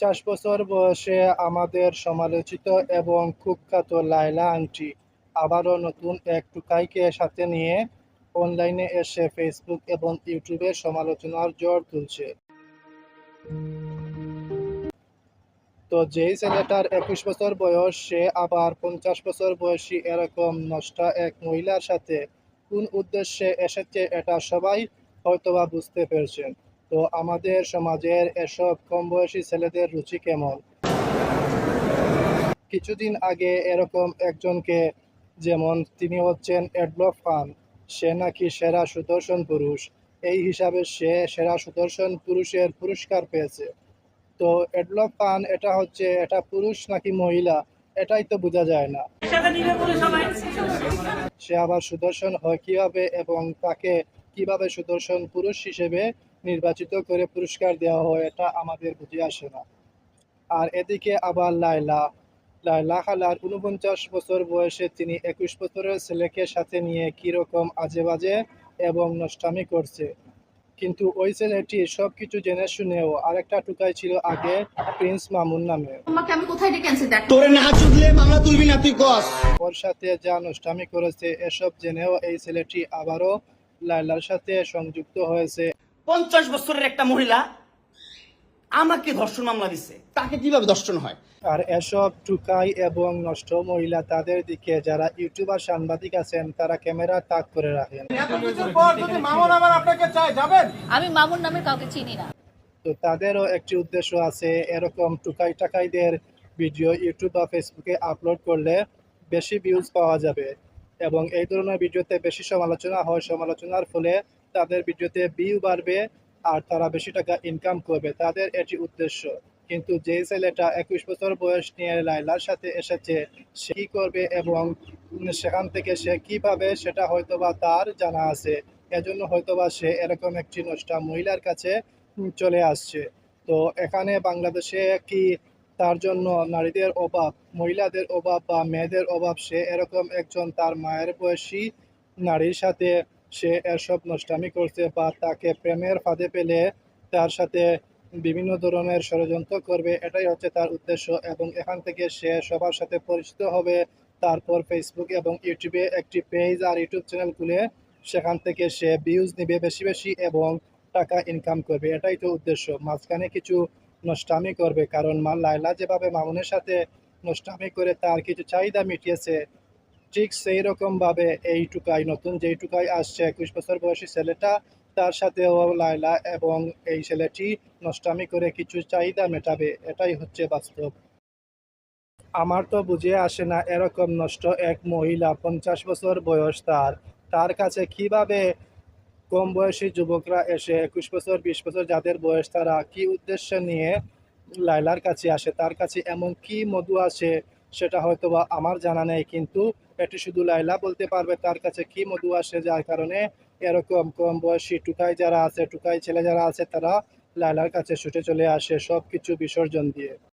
পঞ্চাশ বছর বয়সে আমাদের সমালোচিত এবং কুখ্যাত লায়লা আংটি আবারও নতুন এক টুকাইকে সাথে নিয়ে অনলাইনে এসে ফেসবুক এবং ইউটিউবের সমালোচনার জোর তুলছে। তো যেই ছেলেটার একুশ বছর বয়স, সে আবার পঞ্চাশ বছর বয়সী এরকম নষ্টা এক মহিলার সাথে কোন উদ্দেশ্যে এসেছে এটা সবাই হয়তোবা বুঝতে পেরেছেন। তো আমাদের সমাজের এসব কম বয়সী ছেলেদের রুচি কেমন? কিছুদিন আগে এরকম একজনকে, যেমন তিনি হচ্ছেন এডলফ খান, সে নাকি সেরা সুদর্শন পুরুষ। এই হিসাবে সে সেরা সুদর্শন পুরুষের পুরস্কার পেয়েছে। তো এডলফ খান, এটা হচ্ছে, এটা পুরুষ নাকি মহিলা, এটাই তো বোঝা যায় না। সে আবার সুদর্শন হয় কীভাবে এবং তাকে কীভাবে সুদর্শন পুরুষ হিসেবে নির্বাচিত করে পুরস্কার দেওয়া হয় এটা আমাদের বুঝে আসে না। আর এদিকে আবার লায়লা। লায়লা খালার উনপঞ্চাশ বছর বয়সে তিনি একুশ বছরের ছেলেকে সাথে নিয়ে কীরকম আজে বাজে এবং নষ্টামি করছে। কিন্তু ওই ছেলেটি সব কিছু জেনে শুনেও আরেকটা টুকাই ছিল আগে প্রিন্স মামুন নামে। আমি কোথায় ডেকে আনছি? দেখ। তোরে না চুদলে মামলা তুলবি না তুই কস। ওর সাথে যা নষ্টামি করেছে এসব জেনেও এই ছেলেটি আবারও লায়লার সাথে সংযুক্ত হয়েছে। পঞ্চাশ বছরের একটা মহিলা আমাকে ধর্ষণ মামলা দিছে। তাকে কীভাবে ধর্ষণ হয়? আর এসব টুকাই এবং নষ্ট মহিলা তাদের দিকে যারা ইউটিউবার সাংবাদিক আছেন তারা ক্যামেরা তাক করে রাখেন। আমি মামুন নামের কাউকে চিনি না। তো তাদেরও একটি উদ্দেশ্য আছে এরকম টুকাই টাকাইদের ভিডিও ইউটিউব বা ফেসবুকে আপলোড করলে বেশি ভিউজ পাওয়া যাবে। এবং এই ধরনের ভিডিওতে বেশি সমালোচনা হয় সমালোচনার ফলে তাদের ভিডিওতে ভিউ বাড়বে আর তারা বেশি টাকা ইনকাম করবে। তাদের এটি উদ্দেশ্য। কিন্তু যে ছেলেটা একুশ বছর বয়স নিয়ে লাইলার সাথে এসেছে, সে কী করবে এবং সেখান থেকে সে কী পাবে সেটা হয়তোবা তার জানা আছে। এজন্য হয়তোবা সে এরকম একটি নষ্টা মহিলার কাছে চলে আসছে। তো এখানে বাংলাদেশে কি তার জন্য নারীদের অভাব, মহিলাদের অভাব বা মেয়েদের অভাব, সে এরকম একজন তার মায়ের বয়সী নারীর সাথে সে এসব নষ্টামি করছে বা তাকে প্রেমের ফাঁদে পেলে তার সাথে বিভিন্ন ধরনের ষড়যন্ত্র করবে, এটাই হচ্ছে তার উদ্দেশ্য এবং এখান থেকে সে সবার সাথে পরিচিত হবে। তারপর ফেসবুক এবং ইউটিউবে একটি পেজ আর ইউটিউব চ্যানেল খুলে সেখান থেকে সে ভিউজ নেবে বেশি বেশি এবং টাকা ইনকাম করবে, এটাই তো উদ্দেশ্য। মাঝখানে কিছু নষ্টামি করবে, কারণ মা লায়লা যেভাবে মামুনের সাথে নষ্টামি করে তার কিছু চাহিদা মিটিয়েছে ঠিক সেই রকমভাবে এই টুকাই নতুন যেই টুকাই আসছে একুশ বছর বয়সী ছেলেটা, তার সাথেও লায়লা এবং এই ছেলেটি নষ্টামি করে কিছু চাহিদা মেটাবে, এটাই হচ্ছে বাস্তব। আমার তো বুঝে আসে না এরকম নষ্ট এক মহিলা পঞ্চাশ বছর বয়স তার। তার কাছে কীভাবে কম বয়সী যুবকরা এসে একুশ বছর, বিশ বছর যাদের বয়স তারা কি উদ্দেশ্য নিয়ে লাইলার কাছে আসে, তার কাছে এমন কি মধু আছে সেটা হয়তো বা আমার জানা নেই, কিন্তু এটি শুধু লাইলা বলতে পারবে তার কাছে কি মধু আসে, যার কারণে এরকম কম বয়সী টুকাই যারা আছে, টুকাই ছেলে যারা আছে, তারা লাইলার কাছে ছুটে চলে আসে সব কিছু বিসর্জন দিয়ে।